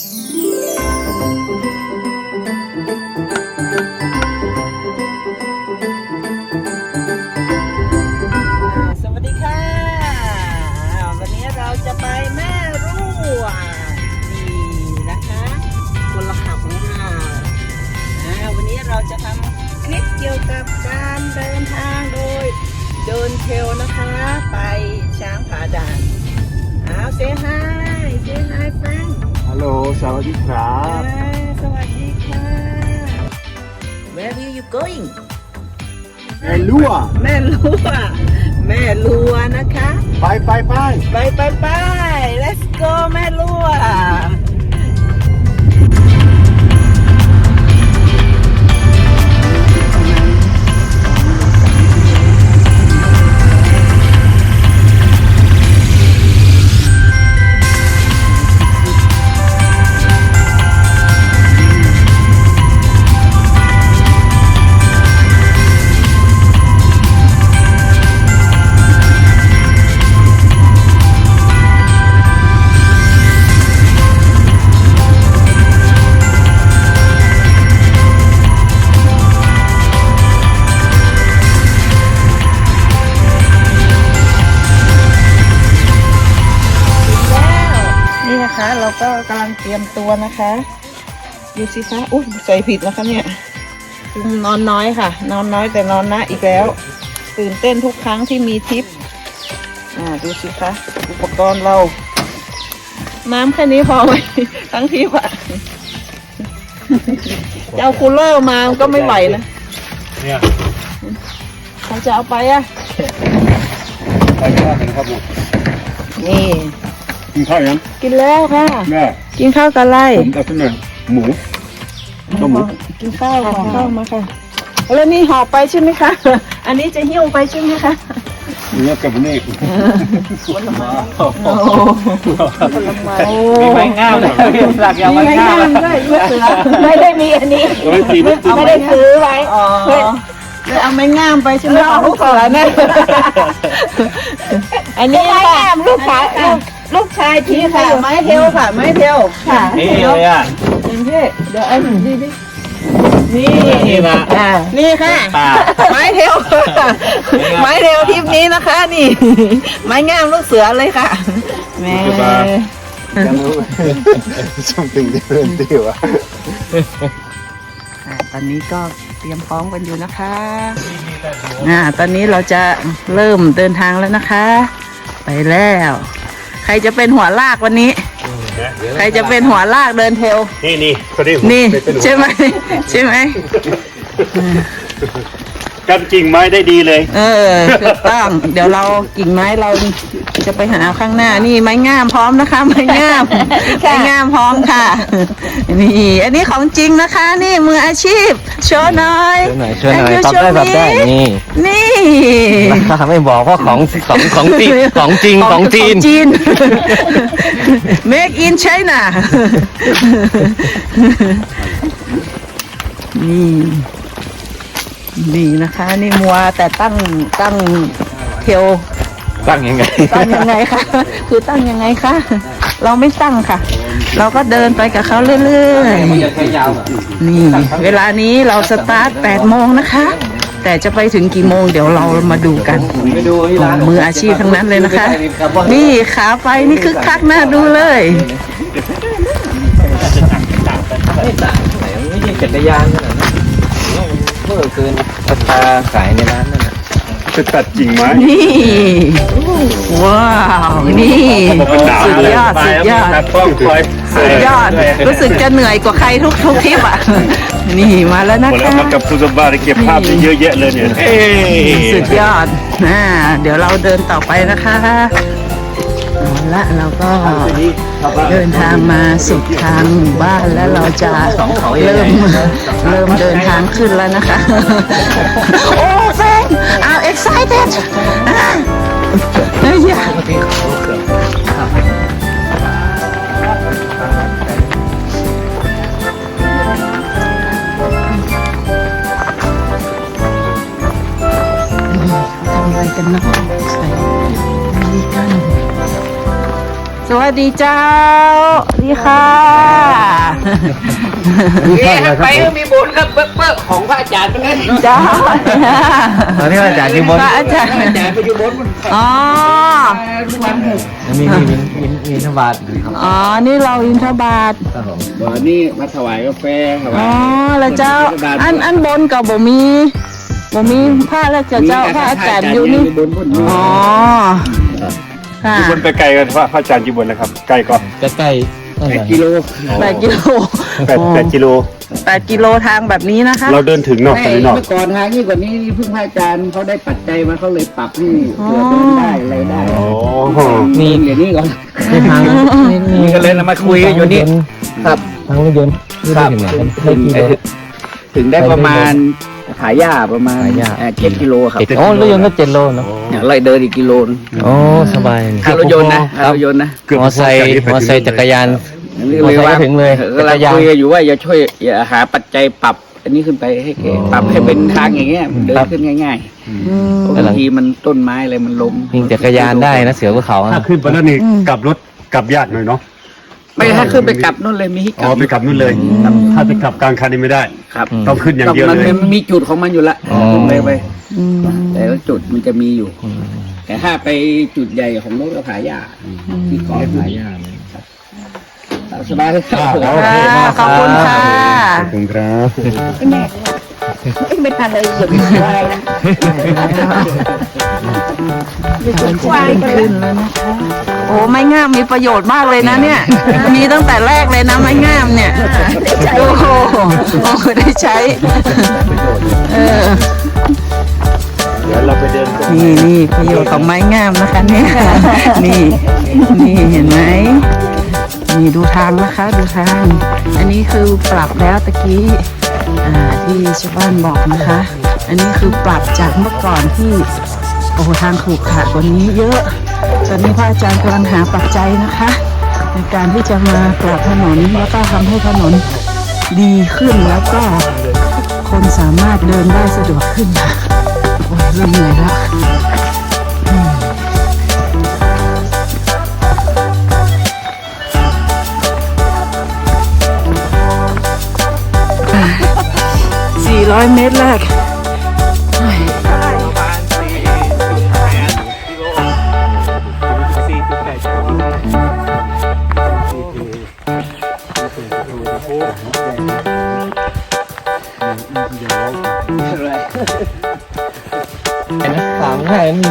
ส แม่ลัวแม่ลัวแม่ลัวนะคะ ไปไปไปไปไปไป let's go แม่ลัว ตรียมตัวนะคะ ดูสิคะอุ้ยใส่ผิดนะคะเนี่ยนอนน้อยค่ะ นอนน้อยแต่นอนนะอีกแล้ว ตื่นเต้นทุกครั้งที่มีทริปอ่าดูสิคะอุปกรณ์เรา น้ำแค่นี้พอไหมทั้งทริปอะจะเอาคูลเลอร์มามันก็ไม่ไหวนะเนี่ยใครจะเอาไปอะไปข้าวกันครับหมดนี่ กินข้าวยังกินแล้วค่ะ แม่กินข้าวกันไรผมเอาขึ้นมาหมูต้มหมูกินข้าวห่อข้าวมาค่ะ แล้วนี่ห่อไปใช่ไหมคะ อันนี้จะหิ้วไปใช่ไหมคะเนื้อกับนี่ผลไม้โอ้ผลไม้มีไม้งามเลยพี่หลักอยาวมีไม้ไม้งามงามด้วยลูกเสือไม่ได้มีอันนี้โอ้ยตีไม่ตีไม่ได้ซื้อไว้อ๋อเลยเอาไม้งามไปใช่ไหมคะลูกเสือเนี่ยอันนี้ค่ะลูกชาย ลูกชายทีค่ะ ไม้เทลค่ะ ไม้เทลค่ะนี่เลยอะอย่างที่เดี๋ยวไอ้หนูดีดินี่นี่นะอ่านี่ค่ะป่าไม้เทลไม้เทลทริปนี้นะคะ นี่ ไม้งามลูกเสือเลยค่ะแม่ยังรู้ something different ดีวะอ่าตอนนี้ก็เตรียมพร้อมกันอยู่นะคะอ่าตอนนี้เราจะเริ่มเดินทางแล้วนะคะ ไปแล้ว ใครจะเป็นหัวลากวันนี้ ใครจะเป็นหัวลากเดินเทลนี่นี่คนนี้นี่ใช่ไหมใช่ไหมกันกิ่งไม้ได้ดีเลย เออถูกต้อง เดี๋ยวเรากิ่งไม้เราจะไปหาข้างหน้า นี่ไม้งามพร้อมนะคะ ไม้งามไม้งามพร้อมค่ะ นี่ อันนี้ของจริงนะคะ นี่มืออาชีพ โชว์หน่อยช่วยหน่อยช่วยหน่อยให้ตอบได้ show ตอบได้ me นี่นี่ ราคาไม่บอกว่าของของของจริงของจริงของจีนของจีน make in China นี่นี่นะคะ นี่มัวแต่ตั้งตั้งเทลตั้งยังไง ตั้งยังไงคะคือตั้งยังไงคะเราไม่ตั้งค่ะ เราก็เดินไปกับเขาเรื่อยๆนี่ เวลานี้เราสตาร์ท8โมงนะคะ แต่จะไปถึงกี่โมงเดี๋ยวเรามาดูกันไปดูที่ร้านมืออาชีพทั้งนั้นเลยนะคะ นี่ขาไปนี่คึกคักน่าดูเลยไม่ต่างไหนไม่ใช่จักรยานขนาดนั้นเมื่อเกินราคาขายในร้านนั่นน่ะจะตัดกิ่งไม้นี่ ว้าว นี่มันหนาวสุดยอดสุดยอดตัดกล้องคอยสุดยอด รู้สึกจะเหนื่อยกว่าใครทุกทุกทริปอะ นี่มาแล้วนะหมดแล้วคะครับกับผู้สมบัติเก็บภาพได้เยอะแยะเลยเนี่ยเอ้ยสุดยอดอ่าเดี๋ยวเราเดินต่อไปนะคะเอาละเราก็เดินทางมาสุดทางหมู่บ้านแล้วเราจะเริ่มเริ่มเดินทางขึ้นแล้วนะคะ โอ้แฟน I'm excited อ่าเฮ้ยอย่าทำอะ กันเนาะใส่ดีกันสวัสดีเจ้าสวัสดีค่ะไปมีบุญครับเปิ้ลของพระอาจารย์เป็นไงจ้าตอนนี้พระอาจารย์อยู่บนพระอาจารย์พระอาจารย์ไปอยู่บนอ๋อวันหกมีมีมีมีมีธบาตครับอ๋อนี่เราอินทบาทครับผมวันนี้มาถวายกาแฟถวาอ๋ยอแล้วเจ้าอันอันบนกับบ่มี บ่มีผ้าแล้วเจ้าเจ้าพระอาจารย์อยู่นี่บนบนอ๋อค่ะบนไปไกลกันพระพระอาจารย์อยู่บนนะครับ ไกลก็ใกล้ๆนั่นแหละกิโลแปดกิโลแปดแปดกิโลแปดกิโลทางแบบนี้นะคะ เราเดินถึงเนอกไม่ตอนนี้เนอกเมื่อก่อนทางนี้กว่านี้เพิ่งพระอาจารย์เขาได้ปัจจัยมาเขาเลยปรับให้เผื่อเดินได้อะไรได้โอ้โหมีอย่างนี้ก่อนนี่ทางนี่นี่ก็เลยนำมาคุยกันอยู่นี่ครับทางรถยนต์นี่คได้รับถึงไหนถึงได้กิโลถึงได้ประมาณ ขายหญ้าประมาณขายหญ้าเอ่อเจ็ดกิโลครับโอ้รถยนต์ก็เจ็ดโลเนาะอย่างไรเดินอีกกิโลนึงโอ้สบายค่ารถยนต์นะค่ารถยนต์นะเกือบมอไซค์มอไซค์จักรยานนี่เลยว่าไปถึงเลยกำลังจักรยานคุยกันอยู่ว่าอย่าช่วยอย่าหาปัจจัยปรับ อันนี้ขึ้นไปให้แกปรับให้เป็นทางอย่างเงี้ยเดินขึ้นง่ายๆเพราะบางทีมันต้นไม้อะไรมันล้มวิ่งจักรยานได้นะเสือภูเขาถ้านะขึ้นไปแล้วนี่กลับรถกลับยากหน่อยเนาะ ไม่ถ้าขึ้นไปกลับนู่นเลยมีให้กอ๋ลัอบไปกลับนู่นเลยถ้าจะกลับกลางคันนี่ไม่ได้ ครับต้องขึ้นอย่างเดียวมันเลย มันมีจุดของมันอยู่ละอ๋อขึ้นไปไปแต่ละจุดมันจะมีอยู่ แต่ถ้าไปจุดใหญ่ของรถก็ผายาที่เกาะผายาสบายเลยครับค่ะขอบคุณค่ะขอบคุณครับไม่ทันเลยอย่าไปควายนะควายขึ้นแล้วนะคะ โอ้ไม้งามมีประโยชน์มากเลยนะเนี่ย มีตั้งแต่แรกเลยนะไม้งามเนี่ยโอ้โหโอ้ได้ใช้ เออเดี๋ยวเราไปเดินกันนี่นี่ประโยชน์ของไม้งามนะคะเนี่ยนี่นี่เห็นไหมนี่ดูทางนะคะ ดูทาง อันนี้คือปรับแล้วตะกี้อ่าที่ชาวบ้านบอกนะคะ อันนี้คือปรับจากเมื่อก่อนที่โอ้โหทางขรุขระกว่านี้เยอะ ตอนนี้พระอาจารย์กำลังหาปัจจัยนะคะ ในการที่จะมาปรับถนนแล้วก็ทำให้ถนนดีขึ้นแล้วก็คนสามารถเดินได้สะดวกขึ้นค่ะโอ้ยเริ่มเหนื่อยแล้ว400 เมตรแรก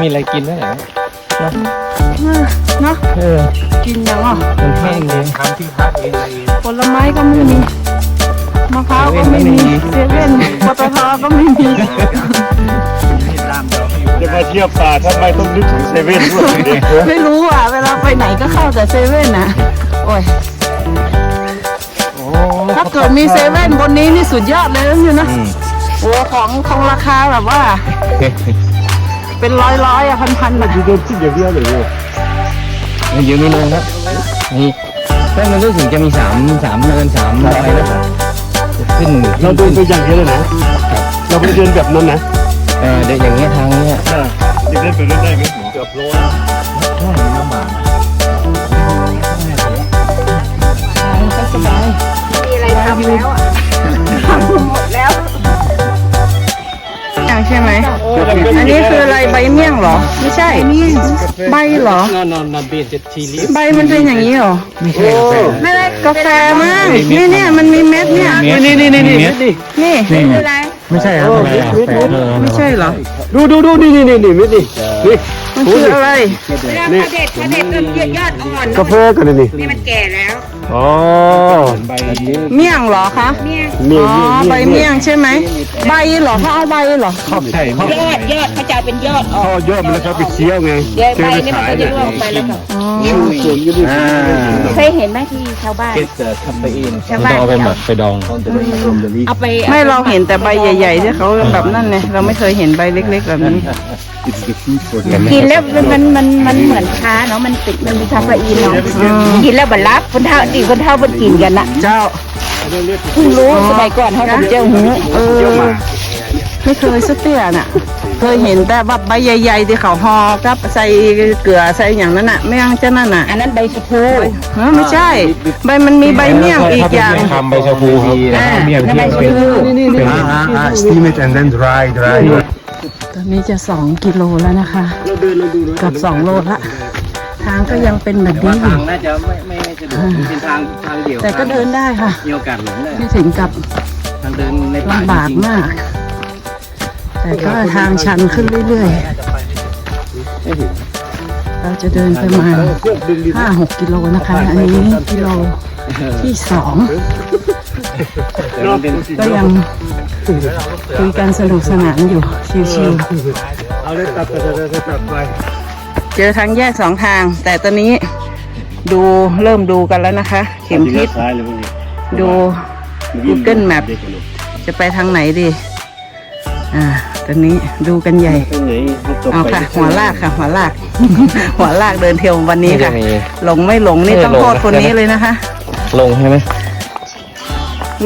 ม่มีอะไรกินแล้วเหรอเนาะเออกินยังอะมันแห้งเลยผลไม้ก็ไม่มีมะพร้าวก็ไม่มีเซเว่นปตทก็ไม่มีจะมาเที่ยวป่าทำไมต้องนึกถึงเซเว่นด้วยเนี่ยไม่รู้อะ เวลาไปไหนก็เข้าแต่เซเว่นนะโอ้ยถ้าเกิดมีเซเว่นบนนี้นี่สุดยอดเลยนะเนี่ยนะโอ้ของของราคาแบบว่า เป็นร้อยร้อยๆอะพันพันๆอะเดินขึ้นอย่างเดียวเลยเนี่ยมันเยอะไม่ลงครับนี่แค่มันรู้สึกจะมีสามสามเนินสามอะไรนะขึ้นเราเดินไปอย่างเดียวเลยนะเราไม่ได้เดินแบบนั้นนะเออเดินอย่างเงี้ยทางเนี้ยเดินไปเรื่อยๆไหมเกือบโลนะอย่าง ใช่ไหม อันนี้คืออะไรใบเมี่ยงเหรอ ไม่ใช่ ใบเหรอนอนนอนนอนเบียดจะทีลิใบมันเป็นอย่างนี้เหรอ ไม่ใช่กาแฟไม่ได้กาแฟมั้งนี่เนี่ยมันมีเม็ดเนี่ย นี่นี่นี่นี่นี่นี่ไม่ใช่ครับอะไรกาแฟเลยไม่ใช่เหรอ ดูดูดูนี่นี่นี่นี่มิดดินี่ มันคืออะไรนี่เด็ดเด็ดต้นยอดอ่อนกาแฟกันเลยนี่นี่มันแก่แล้ว อ๋อเมี่ยงเหรอคะเนี่ยนี่อ๋อใบเมี่ยงใช่ไหมใบเหรอเขาเอาใบเหรอใช่เขายอดยอดเขาจะเอาเป็นยอดอ่อนเอายอดมันแล้วเขาไปเคี้ยวไงเดี๋ยวเคี้ใบยวไปนี่มันขายก็จะเนี่ยร่วงไปแล้วก็อ่าเคยเห็นไหมที่ชาวบ้าน เกสร์คาเฟอีนชาวบ้านเอาไปหมักไปดองเอาไปไม่เราเห็นแต่ใบใหญ่ๆที่เขาแบบนั่นไงเราไม่เคยเห็นใบเล็ก ๆ แบบนี้ กินแล้วมันมันมันมันเหมือนค้าเนาะมันติดมันมีคาเฟอีนเนาะกินแล้วบัดรับคนเท่าตีคนเท่าบนกินกันน่ะเจ้าเพิ่งรู้สมัยก่อนเขาทำเจ้าหูเออไม่เคยสักเตี้ยน่ะ เคยเห็นแต่ว่าใบใหญ่ๆที่เขาห่อกับใส่เกลือใส่อย่างนั้นน่ะไม่งั้นจะนั่นน่ะ อันนั้นใบชะพูเออไม่ใช่ ใบมันมีใบเมี่ยงอีกอย่างทำใบชะพูครับอ่าเมี่ยงนั่นใบเที่ยงชะเป็นพูเป็น steam it and then dry dry ตอนนี้จะสองกิโลแล้วนะคะเกับสองโลละ ทางก็ยังเป็นแบบว่านี้อทายู่งน่าจะไม่ไม่ไม่สะดวกมันเป็นทางทางเดียวแต่ก็เดินได้ค่ะ มีโอกาสหลงได้ไม่ถึงกับทางเดินในป่าลำบากจริงๆมาก แต่ก็ทางชันขึ้นเรื่อยๆเราจะเดินประมาณห้าหกกิโลนะคะ อันนี้กิโลที่สองแต่มันเป็น ก็ยังคุยกันสนุกสนานอยู่ชิวเอาเลยตัดตัดตัดตัดตัดไปๆเจอทางแยกสองทาง แต่ตอนนี้ดูเริ่มดูกันแล้วนะคะ เข็มทิศซ้ายเลยพวกนี้ดู Google Map จะไปทางไหนดี อ่า ตอนนี้ดูกันใหญ่ตรงไหนเอาค่ะ หัวลากค่ะ หัวลาก หัวลากเดินเที่ยววันนี้นี่จะค่ะมีหลงไม่หลงนี่ไม่ต้องหลงโทษคนนะนี้เลยนะคะ ลงใช่ไหม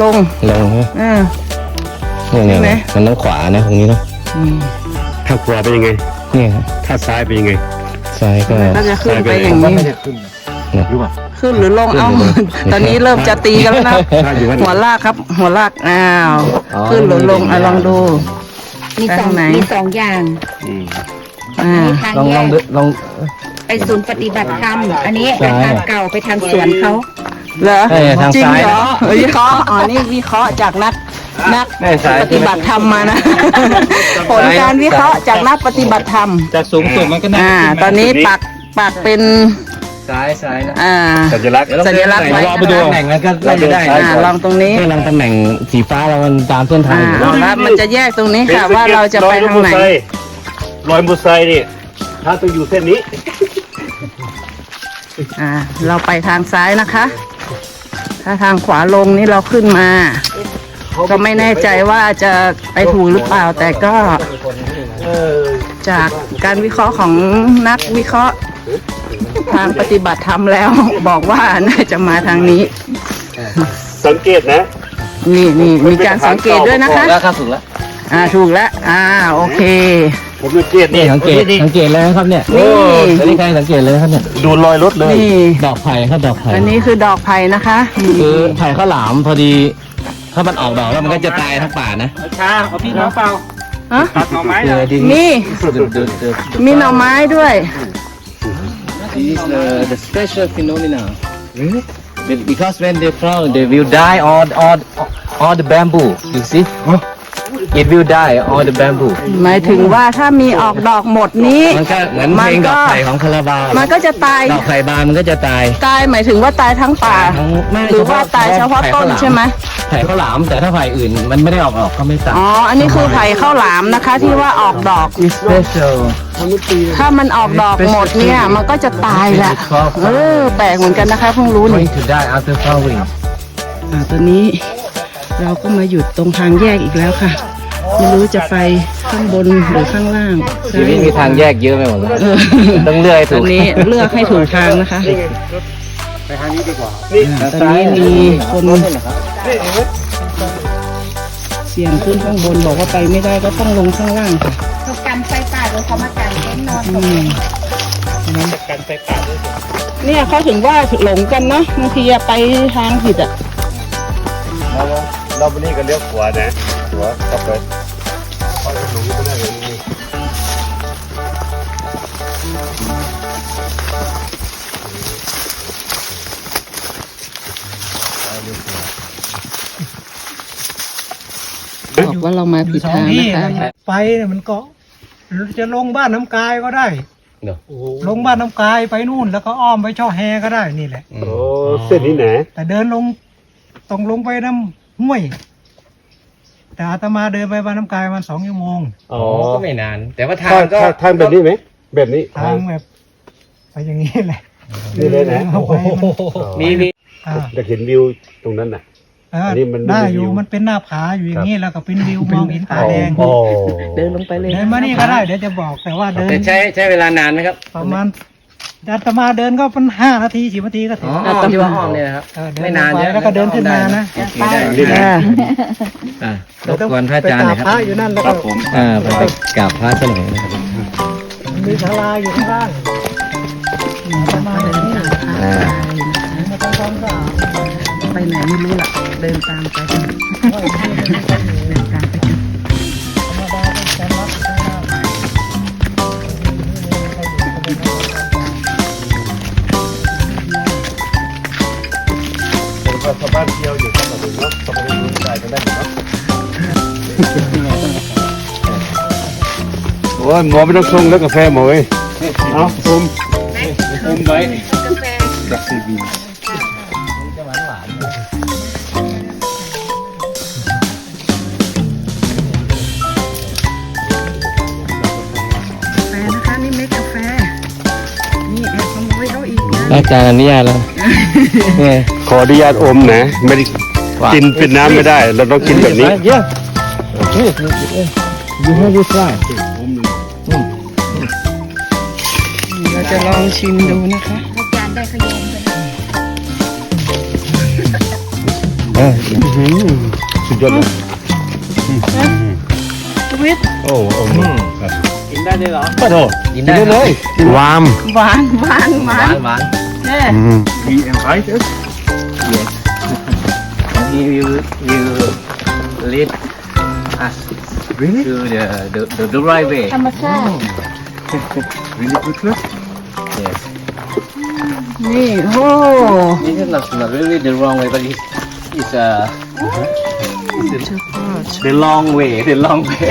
ลงลงใช่ไหมเออเนี่ยเนี่ยใช่ไหมมันต้องขวานะตรงนี้เนาะอืมถ้าขวาเป็นยังไงเนี่ยครับถ้าซ้ายเป็นยังไงซ้ายก็ก็จะขึ้นไปอย่างนี้รู้ป่ะขึ้นหรือลงเอ้าตอนนี้เริ่มจะตีกันแล้วนะถ้าอยู่ว่าหัวลากครับ หัวลากอ้าวขึ้นหรือลงอะลองดูมีสองไปทางไหนมีสองอย่างอ่ามีทางลองแยลองกดูลองไปศูนย์ปฏิบัติธรรมอันนี้ใช่ทางเก่าไปทางสวนเขา เหรอใช่ทางจริงซ้าย เหรอเฮ้ยวิเคราะห์อ๋อนี่วิเคราะห์จากนักนักใช่ซ้าย ปฏิบัติธรรมมานะ ผลการวิเคราะห์จากนักปฏิบัติธรรม จากสูงสุดมันก็น่าอ่าตอนนี้ปักปักเป็นซ้ายซ้ายนะอ่า สัญลักษณ์สัญลักษณ์ไว้เราไปดูตำแหน่งนั้นก็น่าจะได้อ่าลองตรงนี้ให้ลองตำแหน่งสีฟ้าเรามันตามเส้นทางอ่าอยู่เอาละมันจะแยกตรงนี้ค่ะว่าเราจะไปทางไหน รอยมอเตอร์ไซค์นี่ถ้าต้องอยู่เส้นนี้อ่า เราไปทางซ้ายนะคะ ถ้าทางขวาลงนี่เราขึ้นมา ก็ไม่แน่ใจว่าจะไปถูกหรือเปล่า แต่ก็เออจากการวิเคราะห์ของนักวิเคราะห์ ทางปฏิบัติธรรมแล้ว บอกว่าน่าจะมาทางนี้ สังเกตนะ นี่นี่มีการสังเกตด้วยนะคะแล้วครับถูกแล้วอ่าถูกแล้วอ่า โอเค ผมสังเกตนี่สังเกตสังเกตเลยนะครับเนี่ยนี่อันนี้ใครสังเกตเลยนะครับเนี่ยดูรอยรถเลย นี่ ดอกไผ่ครับดอกไผ่อันนี้คือดอกไผ่นะคะนี่คือไผ่ข้าวหลามพอดี ถ้ามันออกดอกแล้วมันก็จะตายทั้งป่านะชาเอาพี่น้องเปล่าฮะตัดหน่อไม้เจอดีนี่ดูดูดูมีหน่อไม้ด้วย This is the, the special phenomena. Be- Because when they fall, they will die all, all, all the bamboo. You see? It will die all the bamboo. หมายถึงว่าถ้ามีออกดอกหมดนี้ มันก็เหมือนเพลงดอกไผ่ของคาราบาวมันก็จะตาย ดอกไผ่บานมันก็จะตายตายหมายถึงว่าตายทั้งป่า ทั้งไม่หรือว่าตายเฉพาะต้นใช่ไหมไผ่ข้าวหลาม แต่ถ้าไผ่อื่นมันไม่ได้ออกดอกก็ไม่ตาย อ๋อ อันนี้คือไผ่ข้าวหลามนะคะที่ว่าออกดอก special ถ้ามันออกดอกหมดเนี่ย มันก็จะตายแหละเออแปลกเหมือนกันนะคะเพิ่งรู้นี่ going to die after flowering อ่าตอนนี้ เราก็มาหยุดตรงทางแยกอีกแล้วค่ะ ไม่รู้จะไปข้างบนหรือข้างล่างชีวิตมีทางแยกเยอะไปหมดเลยเออต้องเลือกให้ตถูอกนนี้เลือกให้ถูกทางนะคะไปทางนี้ดีกว่านี่อ่าตอนนี้มีคนเสี่ยงขึ้นข้างบนบอกว่าไปไม่ได้ก็ต้องลงข้างล่างค่ะเขากันไฟป่าเลยเขามากันเต็นท์นอนอืมกันไปป่าด้วยเนี่ยเขาถึงว่าหลงกันนะบางทีอะไปทางผิดอะ เราเราไปนี่ก็เลี้ยวขวานะขวากลับไปเอาหลงไม่ได้เลยนี่บอกว่าเรามาผิดทางนะคะ ไปเนี่ยมันก็จะลงบ้านน้ำกายก็ได้เนอะลงบ้านน้ำกายไปนู่น แล้วก็อ้อมไปช่อแฮก็ได้นี่แหละ โอ้เส้นนี้ไหนแต่เดินลงต้องลงไปน้ำ ห้วย แต่อาตมาเดินไปบ้านน้ำกายมันสองชั่วโมง อ๋อ ก็ไม่นาน แต่ว่าทางทางก็ทางทางแบบนี้ไหม แบบนี้ ทางแบบไปอย่างนี้แหละนี่เลยนะเอาไปมันมีมีอ่าจะเห็นวิวตรงนั้นน่ะเอออันนี้มันไม่ได้มีอยู่วิวมันเป็นหน้าผาอยู่อย่างนี้แล้วก็เป็นวิวมองเห็นตาแดงอ๋อเดินลงไปเลยเดินมานี่ก็ได้เดี๋ยวจะบอกแต่ว่าเดินแต่ใช้ใช้เวลานานไหมครับ ประมาณ อาตมาเดินก็เป็นห้านาทีสิบนาทีก็ถึอ๋งออ้อมที่ว่าอ้อมเนี่ยนะครับ เออเดินไม่นานไปเยอะแล้วก็เดินขึ้นมานะโอเคได้ นี่นะอะรบกวนพระอาจารย์หน่อยคไปกบพระรับอยู่นั่นแล้วครัก็บผมอ่าไปกราบพระเจ้าหน่อยนะครับมีศาลาอยู่ข้างล่างอาตมาเดินนี่อ่ามาทำความสะอาดไปไหนไม่รู้ล่ะ เดินตามไป อ้ยหมอไม่ต้องชงแล้วกาแฟหมอเอ้ยเอาชมชมไว้แฟนะคะนี่เม็ดกาแฟนี่แอบขโมยเขาอีกนะพระอาจารย์อนุญาตแล้วเนี่ยขออนุญาตอมนะไม่ได้กินเป็นน้ำไม่ได้ เราต้องกินแบบนี้เยอะโอ จะลองชิมดูนะคะอาจารย์ได้ขยมไปเออสุดยอดเลยชีวิตโอ้โอ้กินได้เลยเหรอปะโถกินได้เลยวามหวานหวานหวานหวานเนี่ยมีแอมไพส์ yes and you you lead us Really? to the the the, right way ธรรมชาติ Really good look? Yes นี่โอ้ this is not not really the wrong way but it's it's a the long way the long way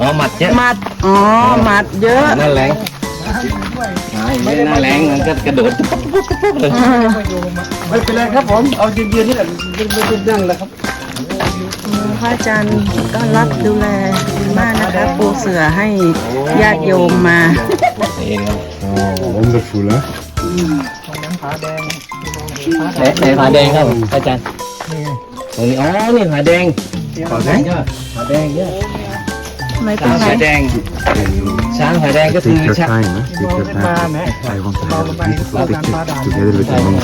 อ๋อหมัดเยอะมัด อ๋อมัดเยอะหน้าแรงหายไม่หน้าแรงมันก็กระโดดปุ๊บปุ๊บปุ๊บปุ๊บเลยไม่เป็นไรครับผม เอายืนๆนี่แหละนั่งแล้วครับพระอาจารย์ก็รับดูแลดีมากนะคะปูเสือให้ญาติโยมมา นี่ครับ Oh, wonderful, huh? ตรงนั้นผาแดงไหนไหนผาแดงครับอาจารย์นี่ไงตรงนี้อ๋อนี่ผาแดงผาแดงเยอะผาแดงเยอะไม่เป็นช้างไรผาแดงช้างผาแดงก็คือ Take your ช้าง time, huh? มอง Take your ขึ้นมา time. แหม I want to มอง have ล a งไปเห็น beautiful การ picture ผาด่าน together with your mom.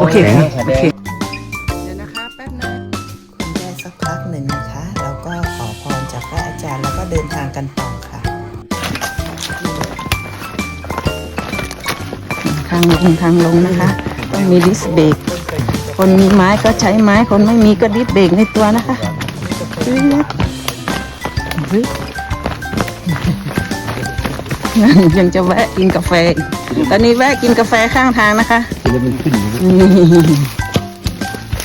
โอเคผาแดงเดี๋ยวนะคะแป๊บนึงได้สักพักหนึ่งนะคะเราก็ขอพรจากพระอาจารย์แล้วก็เดินทางกันต่อางลงทางลงนะคะต้องมีดิสเบรกคนมีไม้ก็ใช้ไม้คนไม่มีก็ดิสเบรกในตัวนะคะเฮ้ยเฮ้ยยังจะแวะกินกาแฟอีกตอนนี้แวะกินกาแฟข้างทางนะคะนี่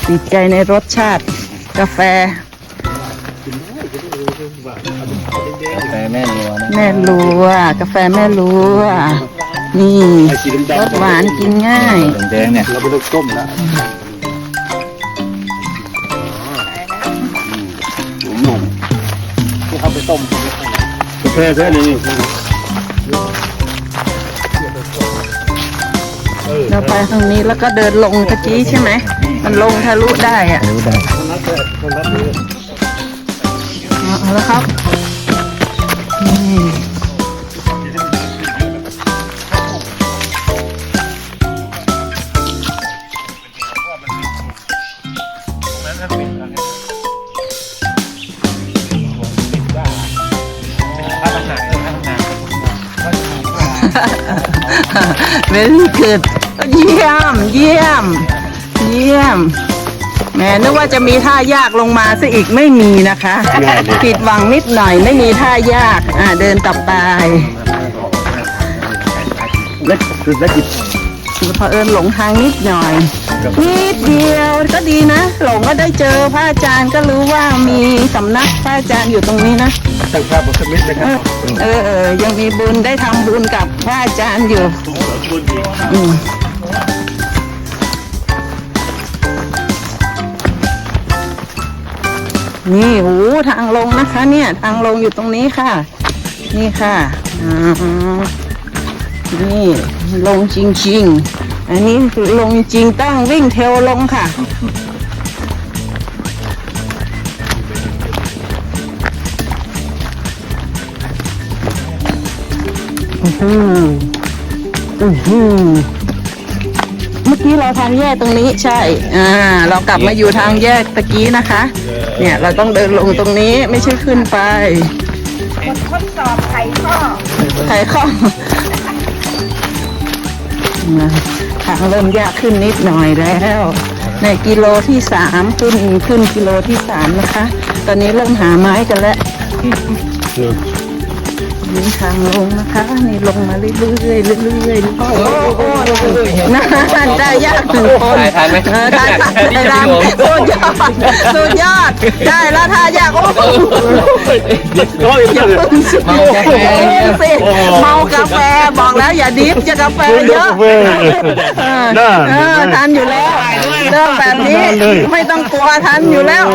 ติดใจในรสชาติกาแฟกาแฟแม่ลัวนะแม่ลัว กาแฟแม่ลัว นี่รสหวานกินง่ายแดงเนี่ยเราไม่ต้องต้มละหนุ่มที่เขาไปต้มกาแฟแท้นี่เราไปทางนี้แล้วก็เดินลงตะกี้ใช่ไหม มันลงทะลุได้อะเอาแล้วครับนี่ เวลี่เกิดเยี่ยม เยี่ยม เยี่ยม แหมนึกว่าจะมีท่ายากลงมาซะอีกไม่มีนะคะ ผิดหวังนิดหน่อยไม่มีท่ายาก อ่าเดินต่อไปเล็กคือเล็กจิตเผอิญหลงทางนิดหน่อย นิดเดียวก็ดีนะ หลงก็ได้เจอพระอาจารย์ก็รู้ว่ามีสำนักพระอาจารย์อยู่ตรงนี้นะตั้งภาพบนสมิธนะคเอรับอเออเออยังมีบุญได้ทำบุญกับพระอาจารย์อยู่ อืมนี่โหทางลงนะคะ เนี่ย ทางลงอยู่ตรงนี้ค่ะ นี่ค่ะนี่ลงจริง ๆ อันนี้ลงจริงต้องวิ่งเทลลงค่ะอือ นเมื่อกี้เราทางแยกตรงนี้ใช่ อ่า เรากลับมาอยู่ทางแยกตะกี้นะคะ เนี่ยเราต้องเดินลงตรงนี้ไม่ใช่ขึ้นไปทดสอบไขข้อไขข้อนะทางเริ่มยากขึ้นนิดหน่อยแล้ว ในกิโลที่สามขึ้นขึ้นกิโลที่สามนะคะ ตอนนี้เริ่มหาไม้กันแล้ว นี่ทางลงนะคะนี่ลงมาเรื่อยๆเรื่อยๆเรื่อยๆโอ้โหนั่นได้ยากหนึ่งคนถ่ายถ่ายไหมเออถ่ายถ่ายนี่ถ่ายจะพี่ผมสุดยอดสุดยอดได้แล้วท่ายากโอ้โหก็อีกแล้วเมากาแฟเนี่ยสิเมากาแฟบอกแล้วอย่าดิฟจะกาแฟเยอะเว้ยเออน่าเออทันอยู่แล้วเรื่องแบบนี้ไม่ต้องกลัวทันอยู่แล้ว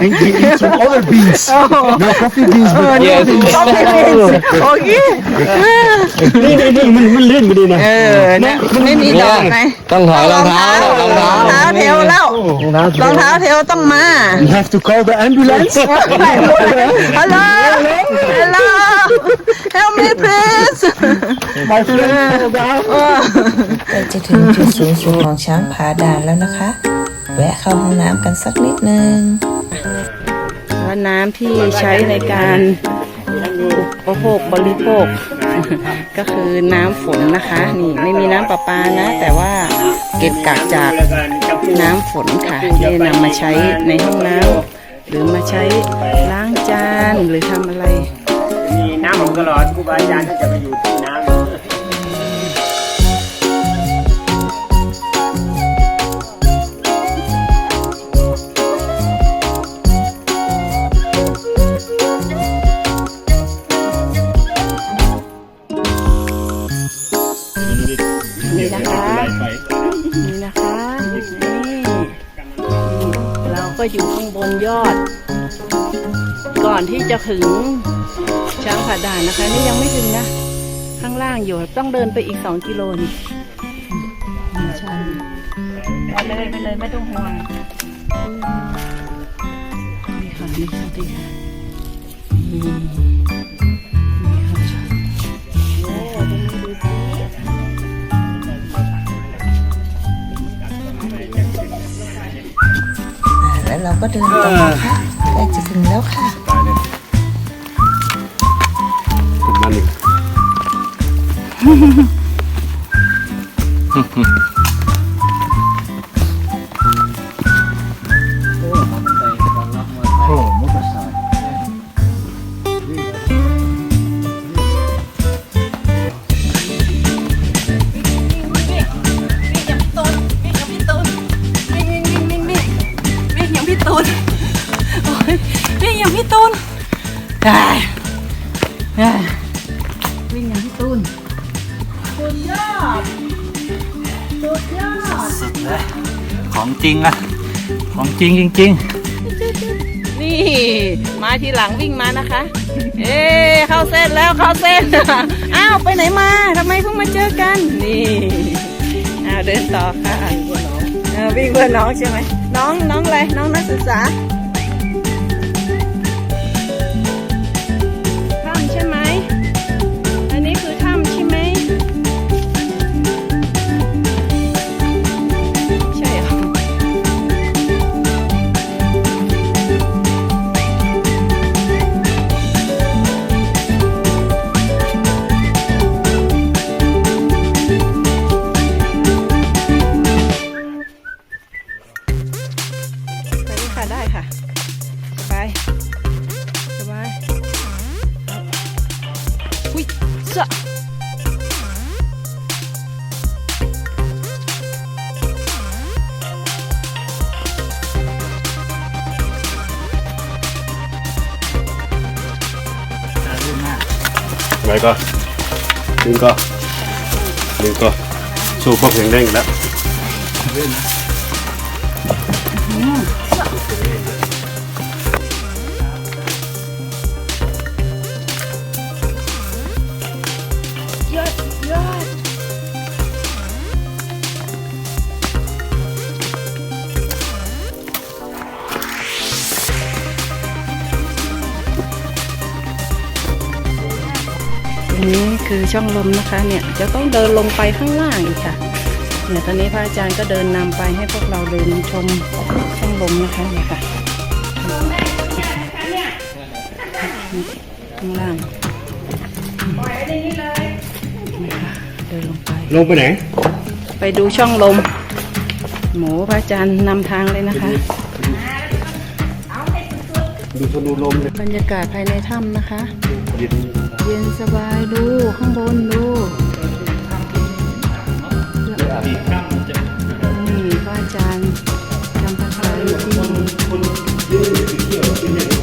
think we eat some other beans โอ้โห no coffee beans เออเย็นต้องมีบินโอเคนี่นี่นี่มันมันเล่นกันดีนะเออนะไม่มีดอกไงต้องถอยรองเท้ารองเท้ารองเท้าเทวแล้วรองเท้าเทวต้องมา You have to call the ambulance ฮัลโหลฮัลโหล help me please my friend called out ใกล้จะถึงจุดสูงสุดของช้างผาด่านแล้วนะคะ แวะเข้าห้องน้ำกันสักนิดนึงว่าน้ำที่ใช้ในการอุ ปโภคบริโภค ก็คือน้ำฝนนะคะ นี่ไม่มีน้ำประปานะ แต่ว่าเก็บกักจากน้ำฝนค่ะที่นำมาใช้ในห้องน้ำหรือมาใช้ล้างจานหรือทำอะไร มีน้ำของตลอดครูบาอาจารย์จะไปอยู่ น้ำนี่นะคะนี่นะคะนี่เราก็อยู่ข้างบนยอด ก่อนที่จะถึงช้างผาด่านนะคะ นี่ยังไม่ถึงนะ ข้างล่างอยู่ต้องเดินไปอีกสองกิโลนี่ใช่ไปเลยไปเลยไม่ต้องห่วงนี่ค่ะนี่ค่ะดีค่ะ ก็เดินต่อนะคะใกล้จะถึงแล้วค่ะมันอีก จริงจริงนี่มาทีหลังวิ่งมานะคะ เอ๊เข้าเส้นแล้วเข้าเส้นอ้าวไปไหนมาทำไมเพิ่งมาเจอกัน นี่อ้าวเดินต่อค่ะเออวิ่งเพื่อน้องใช่ไหมน้องน้องอะไรน้องนักศึกษา วกแข็งแรงแล้วนี้คือช่องลมนะคะเนี่ยจะต้องเดินลงไปข้างล่างอีกค่ะ เนี่ยตอนนี้พระอาจารย์ก็เดินนำไปให้พวกเราเดินชมช่องลมนะคะเนี่ยค่ะข้างล่างนี่ค่ะเดินลงไปลงไปไหน ไปดูช่องลม หมูพระอาจารย์นำทางเลยนะคะ ดูชนูลมเลยบรรยากาศภายในถ้ำนะคะ เย็นเย็นสบายดูข้างบนดู บีบกล้ามนี่พระอาจารย์จำพาอ